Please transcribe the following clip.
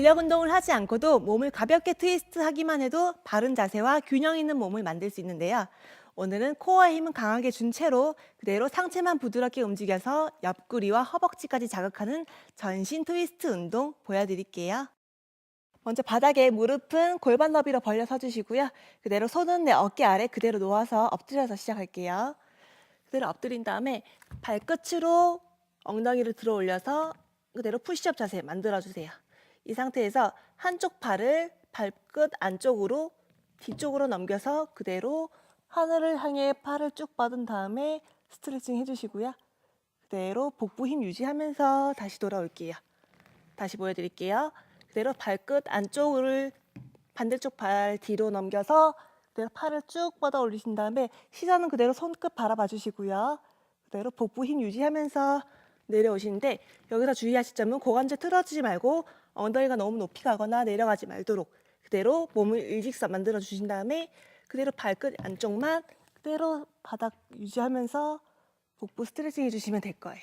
근력 운동을 하지 않고도 몸을 가볍게 트위스트 하기만 해도 바른 자세와 균형 있는 몸을 만들 수 있는데요. 오늘은 코어의 힘은 강하게 준 채로 그대로 상체만 부드럽게 움직여서 옆구리와 허벅지까지 자극하는 전신 트위스트 운동 보여드릴게요. 먼저 바닥에 무릎은 골반 너비로 벌려 서주시고요. 그대로 손은 내 어깨 아래 그대로 놓아서 엎드려서 시작할게요. 그대로 엎드린 다음에 발끝으로 엉덩이를 들어 올려서 그대로 푸시업 자세 만들어주세요. 이 상태에서 한쪽 팔을 발끝 안쪽으로 뒤쪽으로 넘겨서 그대로 하늘을 향해 팔을 쭉 뻗은 다음에 스트레칭 해주시고요. 그대로 복부 힘 유지하면서 다시 돌아올게요. 다시 보여드릴게요. 그대로 발끝 안쪽을 반대쪽 발 뒤로 넘겨서 그대로 팔을 쭉 뻗어 올리신 다음에 시선은 그대로 손끝 바라봐 주시고요. 그대로 복부 힘 유지하면서 내려오시는데 여기서 주의하실 점은 고관절 틀어지지 말고 엉덩이가 너무 높이 가거나 내려가지 말도록 그대로 몸을 일직선 만들어 주신 다음에 그대로 발끝 안쪽만 그대로 바닥 유지하면서 복부 스트레칭 해주시면 될 거예요.